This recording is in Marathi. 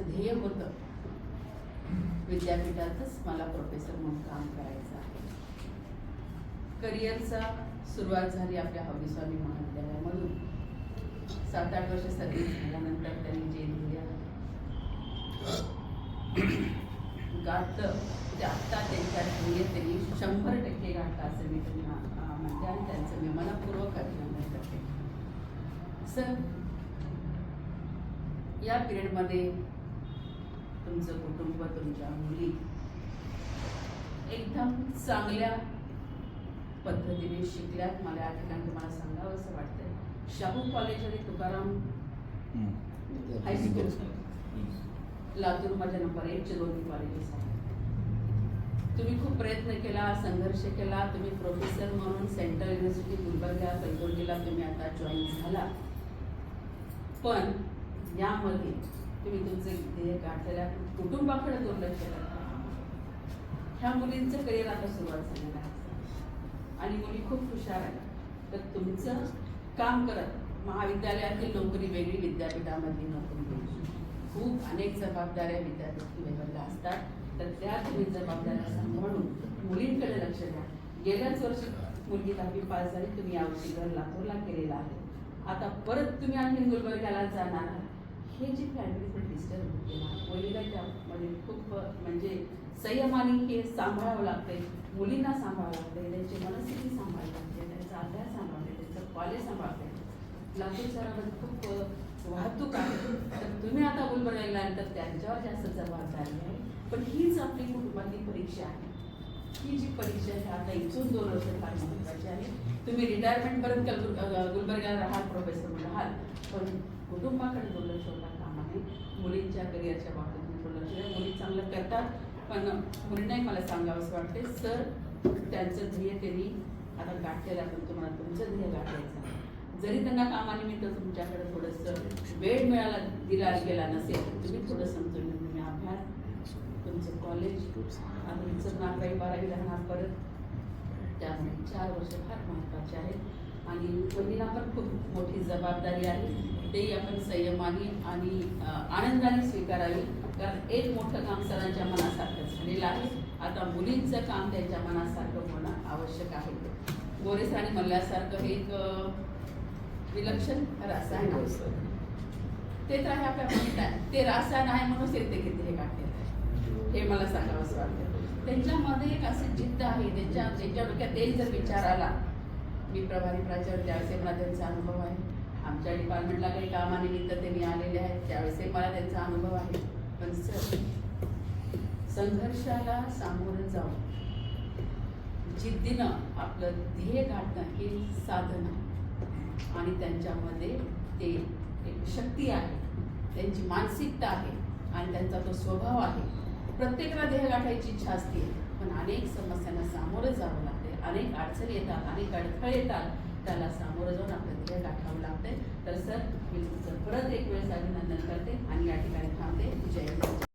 माझं ध्येय होतं. विद्यापीठातच मला प्रोफेसर म्हणून काम करायचं आहे. करिअरचा सुरुवात झाली आपल्या हवीस्वामी महाविद्यालयामधून. सात आठ वर्ष सर्व्हिस झाल्यानंतर त्यांनी जे ध्येय गाठलं ते आत्ता त्यांच्या ध्येय त्यांनी शंभर टक्के गाठलं असं मी त्यांना म्हणते आणि त्यांचं मी मनपूर्वक अभिनंदन करते. सर या पिरियडमध्ये तुमचं कुटुंब तुमच्या मुली. एकदम चांगल्या पद्धतीने शिकल्यात. मला या ठिकाणी तुम्हाला सांगावं असं वाटतंय. शाहू कॉलेज आणि तुकाराम हायस्कूल लातूर माझ्या नंबर एकचे दोन्ही कॉलेजेस आहेत तुम्ही खूप प्रयत्न केला संघर्ष केला. तुम्ही प्रोफेसर म्हणून सेंट्रल युनिव्हर्सिटी गुलबर्गा पैगोंडीला तुम्ही आता जॉईन झाला. पण यामध्ये तुम्ही तुमचे ध्येय गाठलेल्या कुटुंबाकडे दुर्लक्ष करता ह्या मुलींचं करिअर आता सुरुवात झालेलं आहे. आणि मुली खूप हुशार आहेत. तर तुमचं काम करत महाविद्यालयातील नोकरी वेगळी विद्यापीठामधली नोकरी वेगळी. खूप अनेक जबाबदाऱ्या विद्यापीठ लेवलला असतात. तर त्या तुम्ही जबाबदाऱ्या सांभाळून मुलींकडे लक्ष द्या. गेल्याच वर्षी मुलगी दहावी पास झाली तुम्ही यावर्षी घर लातूरला केलेला आहे. आता परत तुम्ही आणखी गुलबर्ग्याला जाणार आहात. हे जी फॅमिलीचं डिस्टर्ब होते ना मुलीला त्यामध्ये खूप म्हणजे संयमाने हे सांभाळावं लागते मुलींना सांभाळावं लागते त्यांची मनस्थिती सांभाळावी लागते त्यांचा अभ्यास सांभाळते त्यांचं कॉलेज सांभाळते लातूर शहरामध्ये खूप वाहतूक आहे. तर तुम्ही आता गुलबर्ग्याला आल्यानंतर त्यांच्यावर जास्त जबाबदारी आहे. पण हीच आपली कुटुंबातली परीक्षा आहे. ही जी परीक्षा आहे आता इथून दोन वर्ष फार महत्वाची आहे. तुम्ही रिटायरमेंटपर्यंत गुलबर्गाला राहाल प्रोफेसर म्हणून राहाल. पण कुटुंबाकडे दुर्लक्ष होता कामा नये मुलींच्या करिअरच्या बाबतीत दुर्लक्ष आहे. मुली चांगलं करतात पण मुलींनाही मला सांगावं असं वाटते सर त्यांचं ध्येय त्यांनी आता गाठलेलं आहे. तुम्हाला तुमचं ध्येय गाठायचं आहे. जरी त्यांना कामानिमित्त तुमच्याकडे थोडंसं वेळ मिळाला दिला गेला नसेल तुम्ही थोडं समजून घेऊन तुम्ही अभ्यास तुमचं कॉलेज तुमचं नाकाई बारावी राहणार परत. त्यामुळे चार वर्ष फार महत्त्वाचे आहेत. आणि मुलींना पण खूप मोठी जबाबदारी आहे. तेही आपण संयमाने आणि आनंदाने स्वीकारावी. कारण एक मोठं काम सरांच्या मनासारखं झालेलं आहे. आता मुलींचं काम त्यांच्या मनासारखं होणं आवश्यक आहे. गोरेस आणि मल्ल्यासारखं हे एक विलक्षण रसायन आहे. ते तर आहे आपल्या आहे ते रसायन आहे म्हणूनच ते किती हे काढते हे मला सांगावं असं वाटतं. त्यांच्यामध्ये एक अशी जिद्द आहे. त्यांच्या त्यांच्या डोक्यात तेच जर विचार आला मी प्रभारी प्राचार्य त्यावेळेस मला त्यांचा अनुभव आहे आमच्या डिपार्टमेंटला काही कामानिमित्त त्यांनी आलेले आहेत त्यावेळेसही मला त्यांचा अनुभव आहे. पण सर संघर्षाला सामोरं जाऊन जिद्दीनं आपलं ध्येय गाठणं हे साधन आहे. आणि त्यांच्यामध्ये ते एक शक्ती आहे. त्यांची मानसिकता आहे आणि त्यांचा तो स्वभाव आहे. प्रत्येकाला ध्येय गाठायची इच्छा असते पण अनेक समस्यांना सामोरं जावं अनेक अडचणी येतात अनेक अडथळे येतात त्याला सामोरं जाऊन आपलं ध्येय गाठावं लागतंय. तर सर मी तुमचं परत एक वेळेस अभिनंदन करते आणि या ठिकाणी थांबते. जय